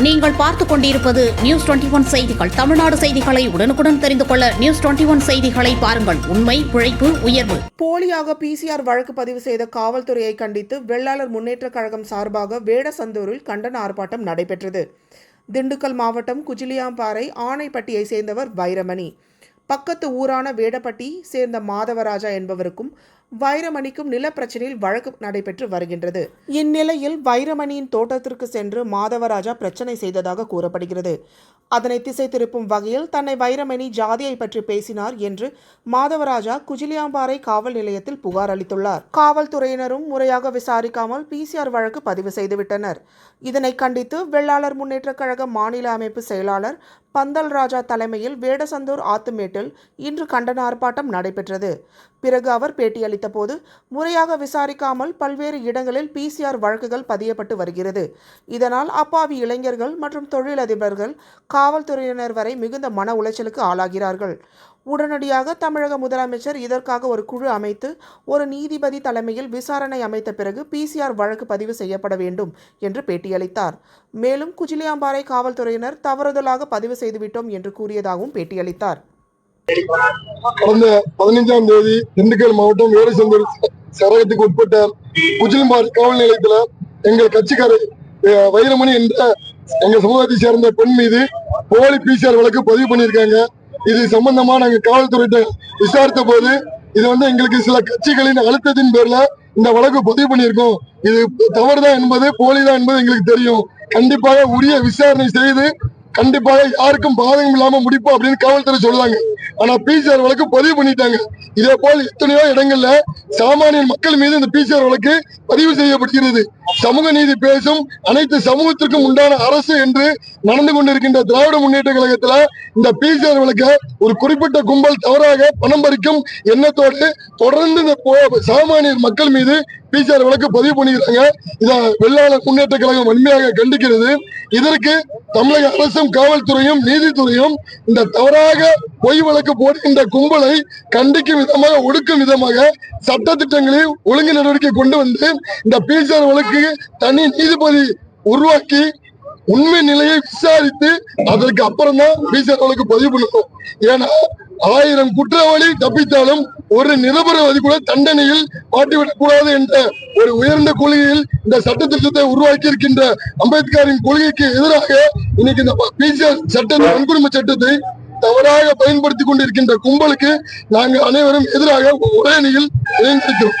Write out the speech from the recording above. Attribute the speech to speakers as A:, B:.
A: நீங்கள் பார்த்துக் கொண்டிருப்பது நியூஸ் டுவெண்டி ஒன் செய்திகள். தமிழ்நாடு செய்திகளை உடனுக்குடன் தெரிந்து கொள்ள நியூஸ் டுவெண்டி ஒன் செய்திகளை பாருங்கள். உண்மை உழைப்பு உயர்வு.
B: போலியாக பிசிஆர் வழக்கு பதிவு செய்த காவல்துறையை கண்டித்து வெள்ளாளர் முன்னேற்றக் கழகம் சார்பாக வேடசந்தூரில் கண்டன ஆர்ப்பாட்டம் நடைபெற்றது. திண்டுக்கல் மாவட்டம் குஜிலியாம்பாறை ஆணைப்பட்டியை சேர்ந்தவர் வைரமணி. பக்கத்து ஊரான வேடப்பட்டி சேர்ந்த மாதவராஜா என்பவருக்கும் வைரமணிக்கும் நிலப்பிரச்சனையில் வழக்கு நடைபெற்று வருகின்றது. இந்நிலையில் வைரமணியின் தோட்டத்திற்கு சென்று மாதவராஜா பிரச்சனை செய்ததாக கூறப்படுகிறது. அதனை திசை திருப்பும் வகையில் தன்னை வைரமணி ஜாதியை பற்றி பேசினார் என்று மாதவராஜா குஜிலியாம்பாறை காவல் நிலையத்தில் புகார் அளித்துள்ளார். காவல்துறையினரும் முறையாக விசாரிக்காமல் பிசிஆர் வழக்கு பதிவு செய்துவிட்டனர். இதனை கண்டித்து வெள்ளாளர் முன்னேற்றக் கழக மாநில அமைப்பு செயலாளர் பந்தல் ராஜா தலைமையில் வேடசந்தூர் ஆத்துமேட்டில் இன்று கண்டன ஆர்ப்பாட்டம் நடைபெற்றது. பிறகு அவர் பேட்டியளித்த போது முறையாக விசாரிக்காமல் பல்வேறு இடங்களில் பிசிஆர் வழக்குகள் பதியப்பட்டு வருகிறது. இதனால் அப்பாவி இளைஞர்கள் மற்றும் தொழிலதிபர்கள் காவல்துறையினர் வரை மிகுந்த மன உளைச்சலுக்கு ஆளாகிறார்கள். உடனடியாக தமிழக முதலமைச்சர் இதற்காக ஒரு குழு அமைத்து ஒரு நீதிபதி தலைமையில் விசாரணை அமைத்த பிறகு பிசிஆர் வழக்கு பதிவு செய்யப்பட வேண்டும் என்று பேட்டியளித்தார். மேலும் குஜிலியாம்பாறை காவல்துறையினர் தவறுதலாக பதிவு செய்துவிட்டோம் என்று கூறியதாகவும் பேட்டியளித்தார்.
C: கடந்த பதினைஞ்சாம் தேதி திண்டுக்கல் மாவட்டம் வேலுசந்தூர் சரகத்துக்கு உட்பட்ட குஜிலிம்பாறை காவல் நிலையத்துல எங்கள் கட்சிக்காரர் வைரமணி என்ற எங்க சமூகத்தை சேர்ந்த பெண் மீது போலி பிசிஆர் வழக்கு பதிவு பண்ணியிருக்காங்க. இது சம்பந்தமா நாங்க காவல்துறையிட்ட விசாரித்த போது இது வந்து எங்களுக்கு சில கட்சிகளின் அழுத்தத்தின் பேர்ல இந்த வழக்கு பதிவு பண்ணியிருக்கோம். இது தவறுதான் என்பது போலிதான் என்பது எங்களுக்கு தெரியும். கண்டிப்பாக உரிய விசாரணை செய்து கண்டிப்பாக யாருக்கும் பாதகம் இல்லாம முடிப்போம் அப்படின்னு காவல்துறை சொல்றாங்க. ஆனா பிசிஆர் வழக்கு பதிவு பண்ணிட்டாங்க. இதே போல் எத்தனையோ இடங்கள்ல சாமானிய மக்கள் மீது இந்த பிசிஆர் வழக்கு பதிவு செய்யப்படுகிறது. சமூக நீதி பேசும் அனைத்து சமூகத்திற்கும் உண்டான அரசு என்று நடந்து கொண்டிருக்கின்ற திராவிட முன்னேற்ற கழகத்துல இந்த பிசிஆர் விளக்க ஒரு குறிப்பிட்ட கும்பல் தவறாக பணம் பறிக்கும் எண்ணத்தோடு தொடர்ந்து இந்த போ- சாமானியர் மக்கள் மீது பிசிஆர் வழக்கு பதிவு பண்ணிக்கிறாங்க. இதை வெள்ளாளர் முன்னேற்ற கழகம் வன்மையாக கண்டிக்கிறது. இதற்கு தமிழக அரசும் காவல்துறையும் நீதித்துறையும் இந்த தவறாக பொய் வழக்கு போடுகின்ற கும்பலை கண்டிக்கும் விதமாக ஒடுக்கும் விதமாக சட்ட திட்டங்களில் ஒழுங்கு நடவடிக்கை கொண்டு வந்து இந்த பிசிஆர் வழக்கு தனி நீதிபதி உருவாக்கி உண்மை நிலையை விசாரித்து அதற்கு அப்புறம் தான் பிசிஆர் பதிவு பண்ணணும் ஏன்னா ஆயிரம் குற்றவாளி தப்பித்தாலும் ஒரு நிரபரவாதி கூட தண்டனையில் மாட்டிவிடக் கூடாது என்ற ஒரு உயர்ந்த கொள்கையில் இந்த சட்ட திட்டத்தை உருவாக்கி இருக்கின்ற அம்பேத்கரின் கொள்கைக்கு எதிராக இன்னைக்கு இந்த பிசிஆர் சட்ட வன்கொடுமை சட்டத்தை தவறாக பயன்படுத்தி கொண்டிருக்கின்ற கும்பலுக்கு நாங்கள் அனைவரும் எதிராக ஒரே அணியில் இணைந்திருக்கிறோம்.